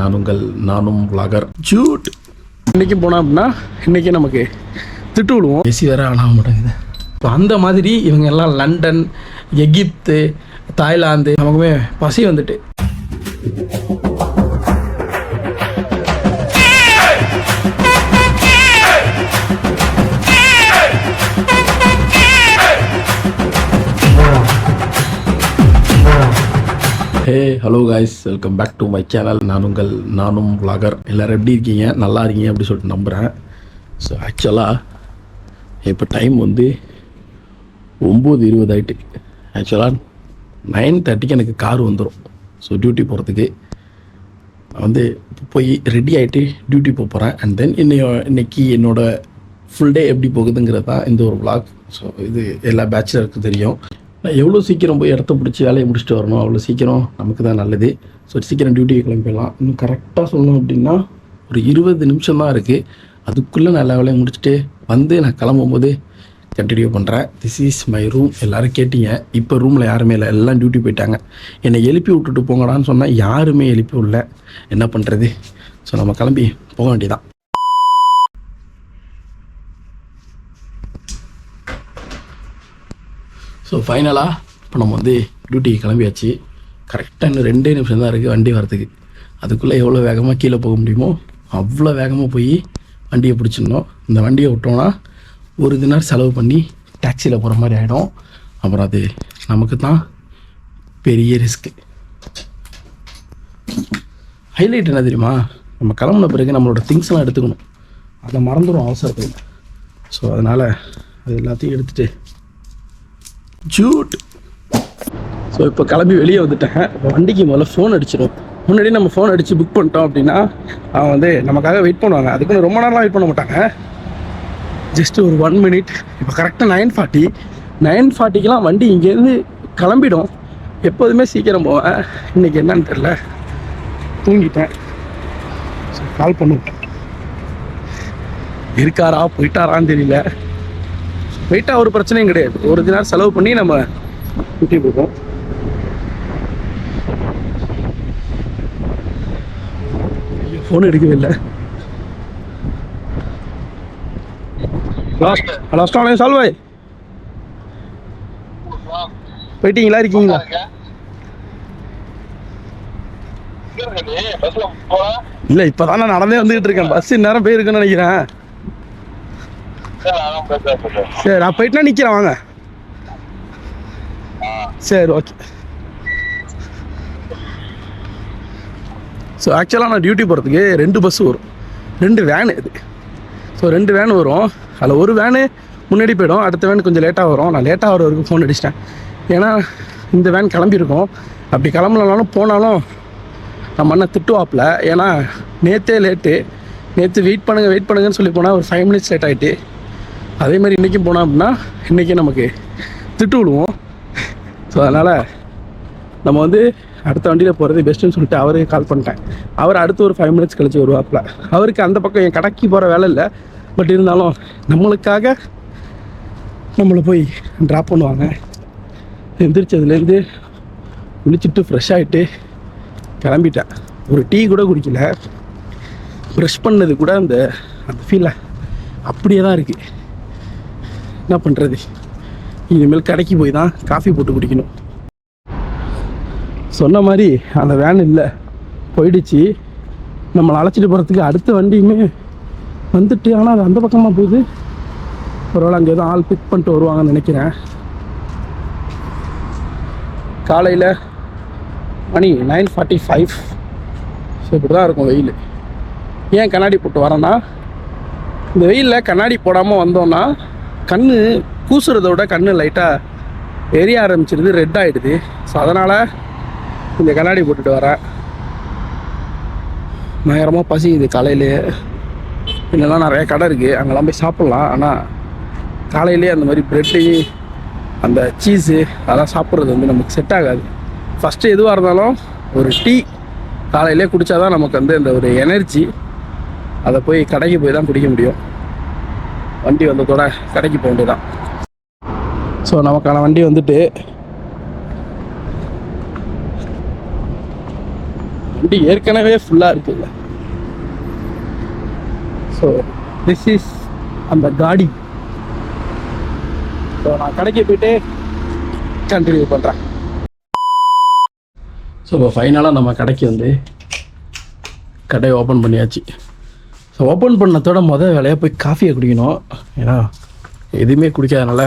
நான் உங்கள் நானும் vlogger ஜூட்! இன்னைக்கு போனோம் அப்படின்னா இன்னைக்கு நமக்கு திட்டு விடுவோம். ஏசி வேற ஆன மாட்டேங்குது. இப்போ அந்த மாதிரி இவங்க எல்லாம் லண்டன் எகிப்து தாய்லாந்து நமக்குமே பசி வந்துட்டு. Hey hello guys welcome back to my channel நான் உங்கள் நானும் vlogger. எல்லோரும் எப்படி இருக்கீங்க? நல்லா இருக்கீங்க அப்படி சொல்லிட்டு நம்புகிறேன் ஸோ ஆக்சுவலாக இப்போ டைம் வந்து ஒம்பது இருபது ஆகிட்டு ஆக்சுவலாக நைன் தேர்ட்டிக்கு எனக்கு கார் வந்துடும் ஸோ டியூட்டி போகிறதுக்கு நான் வந்து போய் ரெடி ஆகிட்டு டியூட்டி போக போகிறேன் அண்ட் தென் இன்னைய இன்னைக்கு என்னோடய ஃபுல் டே எப்படி போகுதுங்கிறது தான் இந்த ஒரு விளாக் ஸோ இது எல்லா பேச்சுலருக்கும் தெரியும். நான் எவ்வளோ சீக்கிரம் போய் இடத்த பிடிச்சி வேலையை முடிச்சுட்டு வரணும்? அவ்வளோ சீக்கிரம் நமக்கு தான் நல்லது. ஸோ சீக்கிரம் டியூட்டியை கிளம்பிடலாம். இன்னும் கரெக்டாக சொல்லணும் அப்படின்னா ஒரு இருபது நிமிஷம் தான் இருக்குது அதுக்குள்ளே நான் வேலையை முடிச்சுட்டு வந்து நான் கிளம்பும்போது கண்டினியூ பண்ணுறேன் திஸ் இஸ் மை ரூம் எல்லோரும் கேட்டீங்க. இப்போ ரூமில் யாருமே இல்லை. எல்லாம் டியூட்டி போயிட்டாங்க. என்னை எழுப்பி விட்டுட்டு போங்கடான்னு சொன்னால் யாருமே எழுப்பி விடல. என்ன பண்ணுறது ஸோ நம்ம கிளம்பி போக வேண்டியதான் ஸோ ஃபைனலாக இப்போ நம்ம வந்து டியூட்டிக்கு கிளம்பியாச்சு. கரெக்டாக இன்னும் ரெண்டே நிமிஷம் தான் இருக்குது வண்டி வரதுக்கு. அதுக்குள்ளே எவ்வளோ வேகமாக கீழே போக முடியுமோ அவ்வளோ வேகமாக போய் வண்டியை பிடிச்சிடணும். இந்த வண்டியை விட்டோம்னா ஒரு தினம் செலவு பண்ணி டாக்ஸியில் போகிற மாதிரி ஆகிடும் அப்புறம் அது நமக்கு தான் பெரிய ரிஸ்க்கு ஹைலைட் என்ன தெரியுமா? நம்ம கிளம்புன பிறகு நம்மளோட திங்ஸ்லாம் எடுத்துக்கணும். அதை மறந்துடும் அவசரத்தில். ஸோ அதனால் அது எல்லாத்தையும் எடுத்துகிட்டு ஜூட். ஸோ இப்போ கிளம்பி வெளியே வந்துட்டேன். இப்போ வண்டிக்கு முதல்ல ஃபோன் அடிச்சிடும் முன்னாடி நம்ம ஃபோன் அடித்து புக் பண்ணிட்டோம் அப்படின்னா அவன் வந்து நமக்காக வெயிட் பண்ணுவாங்க. அதுக்குன்னு ரொம்ப நேரம்லாம் வெயிட் பண்ண மாட்டாங்க. ஜஸ்ட் ஒரு ஒன் மினிட் இப்போ கரெக்டாக நைன் ஃபார்ட்டி நைன் ஃபார்ட்டிக்கெலாம் வண்டி இங்கேருந்து கிளம்பிடும். எப்போதுமே சீக்கிரம் போவேன். இன்றைக்கி என்னன்னு தெரில தூங்கிட்டேன். ஸோ கால் பண்ணுவேன் இருக்காரா போயிட்டாரான்னு தெரியல. போயிட்டா ஒரு பிரச்சனையும் கிடையாது. ஒரு தினம் செலவு பண்ணி நம்ம ஊட்டி போவோம் ஃபோன் எடுக்கவே இல்லை. லாஸ்ட் லாஸ்ட் ஆன்லைன் சால்வ் ஆய் போயிட்டீங்களா இருக்கீங்களா? இல்லை இப்போ தான் நான் நடந்தே வந்துகிட்டு இருக்கேன். பஸ் நேரம் போயிருக்குன்னு நினைக்கிறேன். சரி நான் போயிட்டுனா நிற்கிறேன் வாங்க. சரி ஓகே ஸோ ஆக்சுவலாக நான் டியூட்டி போகிறதுக்கு ரெண்டு பஸ் வரும். ரெண்டு வேனு இது. ஸோ ரெண்டு வேன் வரும். அதில் ஒரு வேனு முன்னாடி போயிடும். அடுத்த வேன் கொஞ்சம் லேட்டாக வரும். நான் லேட்டாக வர வரைக்கும் ஃபோன் அடிச்சிட்டேன். ஏன்னா இந்த வேன் கிளம்பியிருக்கோம். அப்படி கிளம்பலனாலும் போனாலும் நம்ம அண்ணன் திட்டுவாப்பில். ஏன்னா நேற்றே லேட்டு நேற்று வெயிட் பண்ணுங்கள் வெயிட் பண்ணுங்கன்னு சொல்லி போனால் ஒரு ஃபைவ் மினிட்ஸ் லேட் ஆகிட்டு அதே மாதிரி இன்றைக்கும் போனோம் அப்படின்னா இன்றைக்கி நமக்கு திட்டு விடுவோம் ஸோ அதனால் நம்ம வந்து அடுத்த வண்டியில் போகிறது பெஸ்ட்டுன்னு சொல்லிட்டு அவருக்கு கால் பண்ணிட்டேன். அவர் அடுத்து ஒரு ஃபைவ் மினிட்ஸ் கழிச்சு வருவாப்பில். அவருக்கு அந்த பக்கம் என் கடைக்கு போகிற வேலை இல்லை. பட் இருந்தாலும் நம்மளுக்காக நம்மளை போய் ட்ராப் பண்ணுவாங்க. எந்திரிச்சதுலேருந்து குளிச்சுட்டு ஃப்ரெஷ் ஆகிட்டு கிளம்பிட்டேன். ஒரு டீ கூட குடிக்கல. ப்ரெஷ் பண்ணது கூட அந்த அந்த ஃபீலை அப்படியே தான் இருக்குது என்ன பண்ணுறது இனிமேல் கடைக்கு போய் தான் காஃபி போட்டு குடிக்கணும். சொன்ன மாதிரி அந்த வேன் இல்லை. போயிடுச்சு. நம்மளை அழைச்சிட்டு போகிறதுக்கு அடுத்த வண்டியுமே வந்துட்டு ஆனால் அது அந்த பக்கமாக போகுது. ஒருவேளை அங்கே எதுவும் ஆள் பிக் பண்ணிட்டு வருவாங்கன்னு நினைக்கிறேன். காலையில் மணி நைன் ஃபார்ட்டி ஃபைவ் ஸோ இப்படி தான் இருக்கும் வெயில். ஏன் கண்ணாடி போட்டு வரேன்னா இந்த வெயிலில் கண்ணாடி போடாமல் வந்தோன்னா கண் கூசுறத விட கண் லைட்டாக எரிய ஆரம்பிச்சிருது ரெட் ஆகிடுது ஸோ அதனால் கொஞ்சம் கண்ணாடி போட்டுட்டு வரேன். நேரமாக பசிக்குது காலையிலேயே இன்னெல்லாம் நிறைய கடை இருக்குது அங்கெல்லாம் போய் சாப்பிட்லாம். ஆனால் காலையிலேயே அந்த மாதிரி ப்ரெட்டு அந்த சீஸு அதெல்லாம் சாப்பிட்றது வந்து நமக்கு செட் ஆகாது. ஃபஸ்ட்டு எதுவாக இருந்தாலும் ஒரு டீ காலையிலே குடித்தா தான் நமக்கு வந்து அந்த ஒரு எனர்ஜி அதை போய் கடைக்கு போய் தான் குடிக்க முடியும். வண்டி வந்ததோட கடைக்கு போக வேண்டியதான் ஸோ நமக்கான வண்டி வந்துட்டு வண்டி ஏற்கனவே ஃபுல்லாக இருக்குல்ல. ஸோ திஸ் இஸ் அந்த காடி. ஸோ நான் கடைக்கு போயிட்டு கண்டினியூ பண்ணுறேன் ஸோ இப்போ ஃபைனலாக நம்ம கடைக்கு வந்து கடையை ஓப்பன் பண்ணியாச்சு. ஸோ ஓப்பன் பண்ணதோட மொதல் வேலையாக போய் காஃபியை குடிக்கணும். ஏன்னா எதுவுமே குடிக்காதனால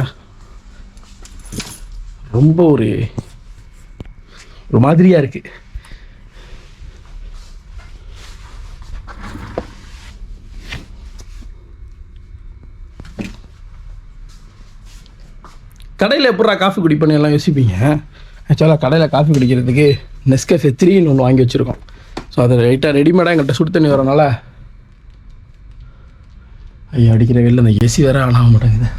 ரொம்ப ஒரு ஒரு மாதிரியாக இருக்குது கடையில் எப்படா காஃபி குடிப்பேன்னு எல்லாம் யோசிப்பீங்க? ஆக்சுவலாக கடையில் காஃபி குடிக்கிறதுக்கு நெஸ்கஃபே த்ரீன்னு ஒன்று வாங்கி வச்சுருக்கோம். ஸோ அதை ரைட்டாக ரெடிமேடாக எங்கள்கிட்ட சுடு தண்ணி வரனால ஐயா அடிக்கிற வெளில அந்த ஏசி வேற ஆன் ஆக மாட்டேங்குது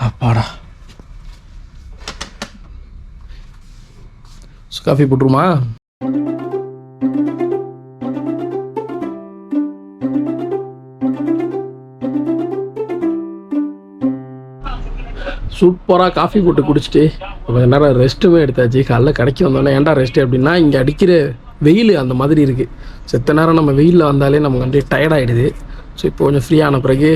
அப்பாடா காஃபி போட்டுருமா சூப்பராக காஃபி போட்டு குடிச்சிட்டு கொஞ்ச நேரம் ரெஸ்ட்டுமே எடுத்தாச்சு. காலைல கடைக்கு வந்தோடனே ஏன்டா ரெஸ்ட்டு அப்படின்னா இங்கே அடிக்கிற வெயில் அந்த மாதிரி இருக்குது செத்த நேரம் நம்ம வெயிலில் வந்தாலே நமக்கு வந்து டயர்ட் ஆகிடுது ஸோ இப்போ கொஞ்சம் ஃப்ரீயான பிறகு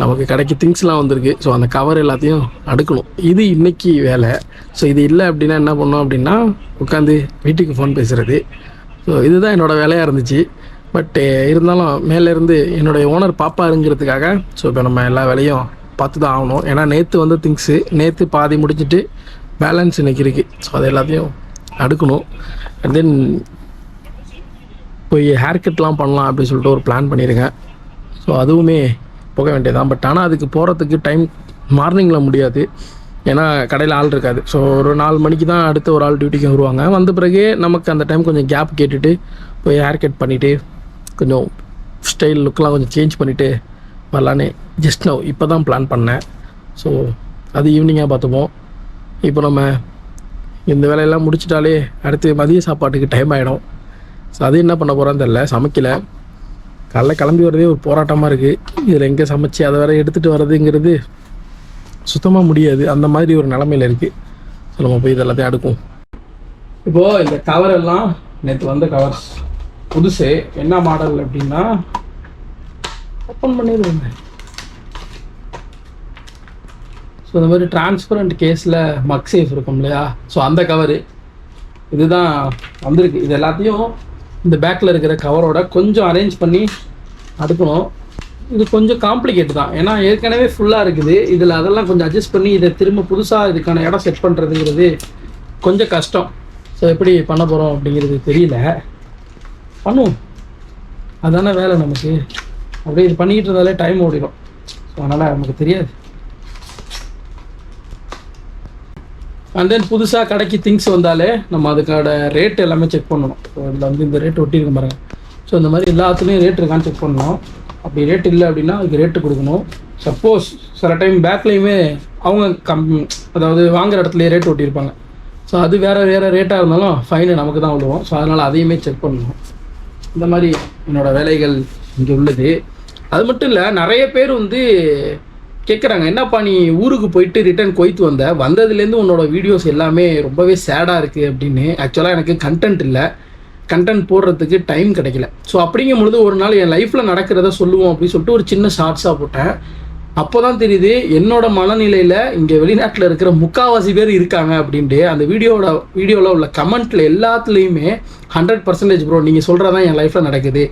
நமக்கு கடைக்கு திங்ஸ்லாம் வந்திருக்கு. ஸோ அந்த கவர் எல்லாத்தையும் அடுக்கணும். இது இன்றைக்கி வேலை. ஸோ இது இல்லை அப்படின்னா என்ன பண்ணோம் அப்படின்னா உட்காந்து வீட்டுக்கு ஃபோன் பேசுகிறது ஸோ இதுதான் என்னோடய வேலையாக இருந்துச்சு. பட் இருந்தாலும் மேலேருந்து என்னுடைய ஓனர் பாப்பாருங்கிறதுக்காக ஸோ இப்போ நம்ம எல்லா வேலையும் பார்த்து தான் ஆகணும். ஏன்னா நேற்று வந்து திங்ஸு நேற்று பாதி முடிச்சுட்டு பேலன்ஸ் இன்னைக்கு இருக்குது ஸோ அது எல்லாத்தையும் அடுக்கணும். அண்ட் தென் போய் ஹேர் கட்லாம் பண்ணலாம் அப்படின்னு சொல்லிட்டு ஒரு பிளான் பண்ணியிருக்கேன். ஸோ அதுவுமே போக வேண்டியதான் பட் ஆனால் அதுக்கு போகிறதுக்கு டைம் மார்னிங்கில் முடியாது. ஏன்னா கடையில் ஆள் இருக்காது. ஸோ ஒரு நாலு மணிக்கு தான் அடுத்த ஒரு ஆள் டியூட்டிக்கு வருவாங்க. வந்த பிறகு நமக்கு அந்த டைம் கொஞ்சம் கேப் கேட்டுட்டு போய் ஹேர் கட் பண்ணிவிட்டு கொஞ்சம் ஸ்டைல் லுக்கெலாம் கொஞ்சம் சேஞ்ச் பண்ணிவிட்டு வரலான்னு ஜஸ்ட் நோ இப்போ தான் பிளான் பண்ணேன். ஸோ அது ஈவினிங்காக பார்த்துப்போம். இப்போ நம்ம இந்த வேலையெல்லாம் முடிச்சிட்டாலே அடுத்து மதிய சாப்பாட்டுக்கு டைம் ஆகிடும் ஸோ அது என்ன பண்ண போகிறோன்னு தெரில சமைக்கலை. காலைல கிளம்பி வரதே ஒரு போராட்டமாக இருக்குது இதில் எங்கே சமைச்சு அதை வேற எடுத்துகிட்டு வர்றதுங்கிறது சுத்தமாக முடியாது. அந்த மாதிரி ஒரு நிலமையில இருக்குது ஸோ நம்ம போய் இதெல்லாத்தையும் அடுக்கும் இப்போது இந்த கவர் எல்லாம் நேற்று வந்த கவர்ஸ் புதுசு என்ன மாடல் அப்படின்னா ஓப்பன் பண்ணிடுவேன் ஸோ இந்த மாதிரி டிரான்ஸ்பரண்ட் கேஸில் மக்சேஃப் இருக்கும் இல்லையா? ஸோ அந்த கவரு இதுதான் வந்திருக்கு. இது எல்லாத்தையும் இந்த பேக்கில் இருக்கிற கவரோட கொஞ்சம் அரேஞ்ச் பண்ணி அடுக்கணும். இது கொஞ்சம் காம்ப்ளிகேட் தான். ஏன்னா ஏற்கனவே ஃபுல்லாக இருக்குது. இதில் அதெல்லாம் கொஞ்சம் அட்ஜஸ்ட் பண்ணி இதை திரும்ப புதுசாக இதுக்கான இடம் செட் பண்ணுறதுங்கிறது கொஞ்சம் கஷ்டம். ஸோ எப்படி பண்ண போகிறோம் அப்படிங்கிறது தெரியல. பண்ணுவோம். அதானே வேலை நமக்கு. அப்படியே இது பண்ணிக்கிட்டு இருந்தாலே டைம் ஓடிடும் ஸோ அதனால் நமக்கு தெரியாது. அண்ட் தென் புதுசாக கடைக்கு திங்ஸ் வந்தாலே நம்ம அதுக்கான ரேட் எல்லாமே செக் பண்ணணும். ஸோ இதில் வந்து இந்த ரேட் ஒட்டியிருக்கு பாருங்க. ஸோ இந்த மாதிரி எல்லாத்துலேயும் ரேட் இருக்கான்னு செக் பண்ணணும். அப்படி ரேட் இல்லை அப்படின்னா அதுக்கு ரேட்டு கொடுக்கணும். சப்போஸ் சில டைம் பேக்லேயுமே அவங்க கம் அதாவது வாங்குற இடத்துலயே ரேட் ஒட்டியிருப்பாங்க. ஸோ அது வேறு வேறு ரேட்டாக இருந்தாலும் ஃபைனு நமக்கு தான் விழுவோம். ஸோ அதனால் அதையுமே செக் பண்ணணும். இந்த மாதிரி என்னோடய வேலைகள் இங்கே உள்ளது. அது மட்டும் இல்லை நிறைய பேர் வந்து கேட்குறாங்க என்னப்பா நீ ஊருக்கு போயிட்டு ரிட்டர்ன் கொய்த்து வந்த? வந்ததுலேருந்து உன்னோட வீடியோஸ் எல்லாமே ரொம்பவே சேடாக இருக்குது அப்படின்னு ஆக்சுவலாக எனக்கு கண்டென்ட் இல்லை. கண்டென்ட் போடுறதுக்கு டைம் கிடைக்கல. ஸோ அப்படிங்கும் பொழுது ஒரு நாள் என் லைஃப்பில் நடக்கிறத சொல்லுவோம் அப்படின்னு சொல்லிட்டு ஒரு சின்ன ஷார்ட்ஸாக போட்டேன். அப்போ தான் தெரியுது என்னோட மனநிலையில் இங்கே வெளிநாட்டில் இருக்கிற முக்காவாசி பேர் இருக்காங்க அப்படின்ட்டு அந்த வீடியோட வீடியோவில் உள்ள கமெண்ட்டில் எல்லாத்துலேயுமே ஹண்ட்ரட் பர்சன்டேஜ் ப்ரோ நீங்கள் சொல்கிறதான் என் லைஃப்பில் நடக்குது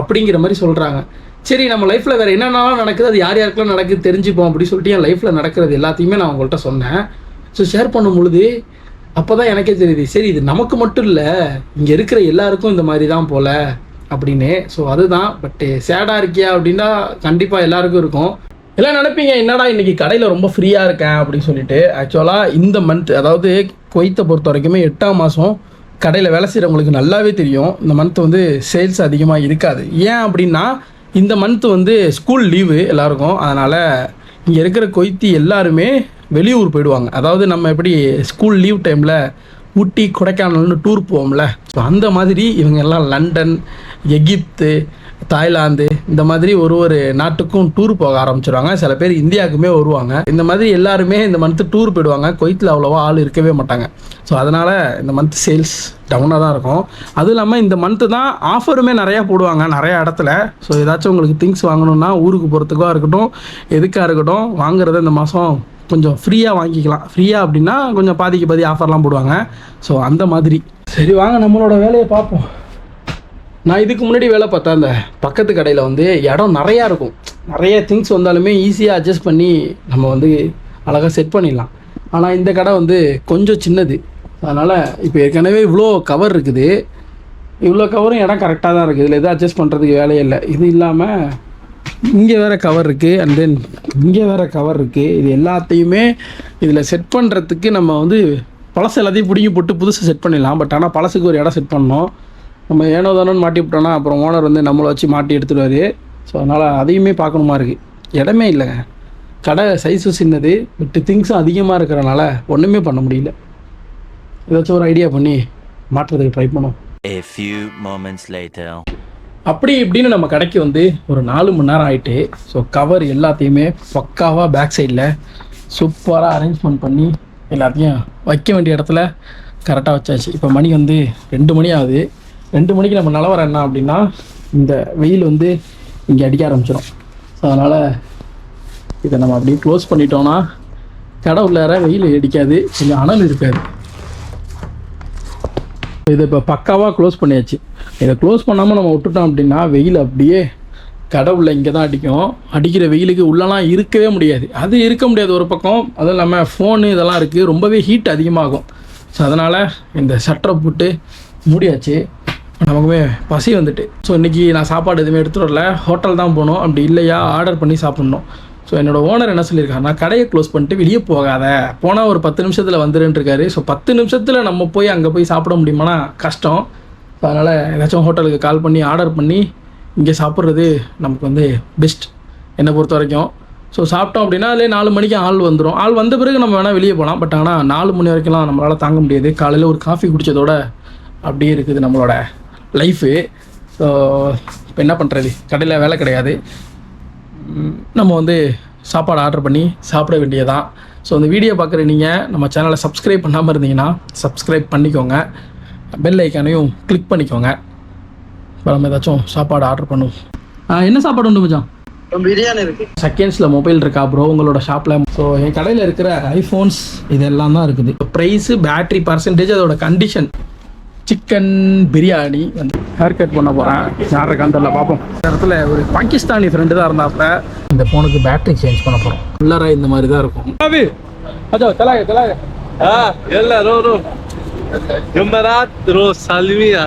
அப்படிங்கிற மாதிரி சொல்கிறாங்க சரி நம்ம லைஃப்பில் வேறு என்னென்னலாம் நடக்குது அது யார் யாருக்கெல்லாம் நடக்குது தெரிஞ்சுப்போம் அப்படின்னு சொல்லிட்டு என் லைஃப்பில் நடக்கிறது எல்லாத்தையுமே நான் உங்கள்கிட்ட சொன்னேன். ஸோ ஷேர் பண்ணும் பொழுது அப்போ தான் எனக்கே தெரியுது சரி இது நமக்கு மட்டும் இல்லை இங்கே இருக்கிற எல்லாருக்கும் இந்த மாதிரி தான் போல அப்படின்னு. ஸோ அதுதான் பட்டு சேடாக இருக்கியா அப்படின்னா கண்டிப்பாக எல்லாருக்கும் இருக்கும். எல்லாம் நினைப்பீங்க என்னடா இன்றைக்கி கடையில் ரொம்ப ஃப்ரீயாக இருக்கேன் அப்படின்னு சொல்லிட்டு. ஆக்சுவலாக இந்த மந்த் அதாவது கொய்த்தை பொறுத்த வரைக்குமே எட்டாம் மாதம் கடையில் வேலை செய்கிறவங்களுக்கு நல்லாவே தெரியும். இந்த மந்த் வந்து சேல்ஸ் அதிகமாக இருக்காது. ஏன் அப்படின்னா இந்த மந்த் வந்து ஸ்கூல் லீவு எல்லாருக்கும். அதனால் இங்கே இருக்கிற கொய்த்தி எல்லாருமே வெளியூர் போயிடுவாங்க. அதாவது நம்ம எப்படி ஸ்கூல் லீவ் டைமில் ஊட்டி கொடைக்கானல்னு டூர் போவோம்ல. ஸோ அந்த மாதிரி இவங்க எல்லாம் லண்டன் எகிப்து தாய்லாந்து இந்த மாதிரி ஒரு ஒரு நாட்டுக்கும் டூர் போக ஆரம்பிச்சிருவாங்க. சில பேர் இந்தியாவுக்குமே வருவாங்க. இந்த மாதிரி எல்லாருமே இந்த மந்த்து டூர் போயிடுவாங்க. கொய்த்தில் அவ்வளோவா ஆள் இருக்கவே மாட்டாங்க. ஸோ அதனால் இந்த மந்த் சேல்ஸ் டவுனாக தான் இருக்கும். அதுவும் இல்லாமல் இந்த மந்த்து தான் ஆஃபருமே நிறையா போடுவாங்க நிறையா இடத்துல. ஸோ ஏதாச்சும் உங்களுக்கு திங்ஸ் வாங்கணும்னா ஊருக்கு போகிறதுக்கோ இருக்கட்டும் எதுக்காக இருக்கட்டும் வாங்குறத இந்த மாதம் கொஞ்சம் ஃப்ரீயாக வாங்கிக்கலாம். ஃப்ரீயாக அப்படின்னா கொஞ்சம் பாதிக்கு பாதி ஆஃபர்லாம் போடுவாங்க. ஸோ அந்த மாதிரி. சரி வாங்க நம்மளோட வேலையை பார்ப்போம். நான் இதுக்கு முன்னாடி வேலை பார்த்தேன் அந்த பக்கத்து கடையில் வந்து இடம் நிறையா இருக்கும். நிறைய திங்ஸ் வந்தாலுமே ஈஸியாக அட்ஜஸ்ட் பண்ணி நம்ம வந்து அழகாக செட் பண்ணிடலாம். ஆனால் இந்த கடை வந்து கொஞ்சம் சின்னது. அதனால் இப்போ ஏற்கனவே இவ்வளோ கவர் இருக்குது. இவ்வளோ கவரும் இடம் கரெக்டாக தான் இருக்குது. இதில் எதுவும் அட்ஜஸ்ட் பண்ணுறதுக்கு வேலையே இல்லை. இது இல்லாமல் இங்கே வேறு கவர் இருக்குது அண்ட் தென் இங்கே வேறு கவர் இருக்குது இது எல்லாத்தையுமே இதில் செட் பண்ணுறதுக்கு நம்ம வந்து பழசு எல்லாத்தையும் பிடிங்கி போட்டு புதுசு செட் பண்ணிடலாம். பட் ஆனால் பழசுக்கு ஒரு இடம் செட் பண்ணோம் நம்ம ஏனோ தானோன்னு மாட்டி விட்டோம்னா அப்புறம் ஓனர் வந்து நம்மளை வச்சு மாட்டி எடுத்துடுவார். ஸோ அதனால் அதையுமே பார்க்கணுமா இருக்குது இடமே இல்லைங்க. கடை சைஸும் சின்னது பட் திங்ஸும் அதிகமாக இருக்கிறனால ஒன்றுமே பண்ண முடியல. ஏதாச்சும் ஒரு ஐடியா பண்ணி மாற்றுறதுக்கு ட்ரை பண்ணோம். A few moments later. அப்படி இப்படின்னு நம்ம கடைக்கு வந்து ஒரு நாலு மணி நேரம் ஆயிட்டு ஸோ கவர் எல்லாத்தையுமே பக்காவாக பேக் சைடில் சூப்பராக அரேஞ்ச்மெண்ட் பண்ணி எல்லாத்தையும் வைக்க வேண்டிய இடத்துல கரெக்டாக வச்சாச்சு. இப்போ மணி வந்து ரெண்டு மணி ஆகுது. ரெண்டு மணிக்கு நம்ம நிலவரம் என்ன அப்படின்னா இந்த வெயில் வந்து இங்கே அடிக்க ஆரம்பிச்சிடும் ஸோ அதனால் இதை நம்ம அப்படியே க்ளோஸ் பண்ணிட்டோம்னா கடை உள்ளார வெயில் அடிக்காது கொஞ்சம் அனல் இருக்காது. இதை இப்போ பக்காவாக க்ளோஸ் பண்ணியாச்சு. இதை க்ளோஸ் பண்ணாமல் நம்ம விட்டுட்டோம் அப்படின்னா வெயில் அப்படியே கடவுளில் இங்கே தான் அடிக்கும். அடிக்கிற வெயிலுக்கு உள்ளலாம் இருக்கவே முடியாது. அது இருக்க முடியாது ஒரு பக்கம். அதுவும் இல்லாமல் ஃபோனு இதெல்லாம் இருக்குது ரொம்பவே ஹீட் அதிகமாகும். ஸோ அதனால் இந்த ஷட்டரை போட்டு மூடியாச்சு. நமக்குமே பசி வந்துட்டு. ஸோ இன்றைக்கி நான் சாப்பாடு எதுவுமே எடுத்துகிட்டு வரல. ஹோட்டல் தான் போகணும். அப்படி இல்லையா? ஆர்டர் பண்ணி சாப்பிட்ணும். ஸோ என்னோட ஓனர் என்ன சொல்லியிருக்காருன்னா கடையை க்ளோஸ் பண்ணிட்டு வெளியே போகாத. போனால் ஒரு பத்து நிமிஷத்தில் வந்துருன்ட்ருக்காரு ஸோ பத்து நிமிஷத்தில் நம்ம போய் அங்கே போய் சாப்பிட முடியுமானா கஷ்டம். ஸோ அதனால் ஏதாச்சும் ஹோட்டலுக்கு கால் பண்ணி ஆர்டர் பண்ணி இங்கே சாப்பிட்றது நமக்கு வந்து பெஸ்ட் என்னை பொறுத்த வரைக்கும். ஸோ சாப்பிட்டோம் அப்படின்னா அதிலே நாலு மணிக்கு ஆள் வந்துடும் ஆள் வந்த பிறகு நம்ம வேணால் வெளியே போகலாம். பட் ஆனால் நாலு மணி வரைக்கும்லாம் நம்மளால் தாங்க முடியாது. காலையில் ஒரு காஃபி குடித்ததோட அப்படியே இருக்குது நம்மளோட லைஃபு ஸோ இப்போ என்ன பண்ணுறது கடையில் வேலை கிடையாது. நம்ம வந்து சாப்பாடு ஆர்டர் பண்ணி சாப்பிட வேண்டியதான் ஸோ இந்த வீடியோ பார்க்குற நீங்கள் நம்ம சேனலை சப்ஸ்கிரைப் பண்ணாமல் இருந்தீங்கன்னா சப்ஸ்கிரைப் பண்ணிக்கோங்க. பெல் ஐக்கானையும் கிளிக் பண்ணிக்கோங்க. இப்போ நம்ம ஏதாச்சும் சாப்பாடு ஆர்டர் பண்ணுவோம் என்ன சாப்பாடு உண்டு மச்சான்? பிரியாணி இருக்கு. செகண்ட்ஸில் மொபைல் இருக்கா ப்ரோ உங்களோட ஷாப்பில் ஸோ என் கடையில் இருக்கிற ஐஃபோன்ஸ் இதெல்லாம் தான் இருக்குது. ப்ரைஸு பேட்டரி பர்சன்டேஜ் அதோட கண்டிஷன் சிக்கன் பிரியாணி வந்து ஹேர் கட் பண்ண போகிறேன் யார் இருக்கான்னு தெரியல பார்ப்போம். இந்த இடத்துல ஒரு பாகிஸ்தானி ஃப்ரெண்டு தான் இருந்தாப்ப இந்த ஃபோனுக்கு பேட்டரி சேஞ்ச் பண்ண போகிறோம் உள்ளார இந்த மாதிரி தான் இருக்கும். அச்சோ தலாக தலாக ஆ yalla, ரோ ரோ. Jumbarat, ரோ salmiya.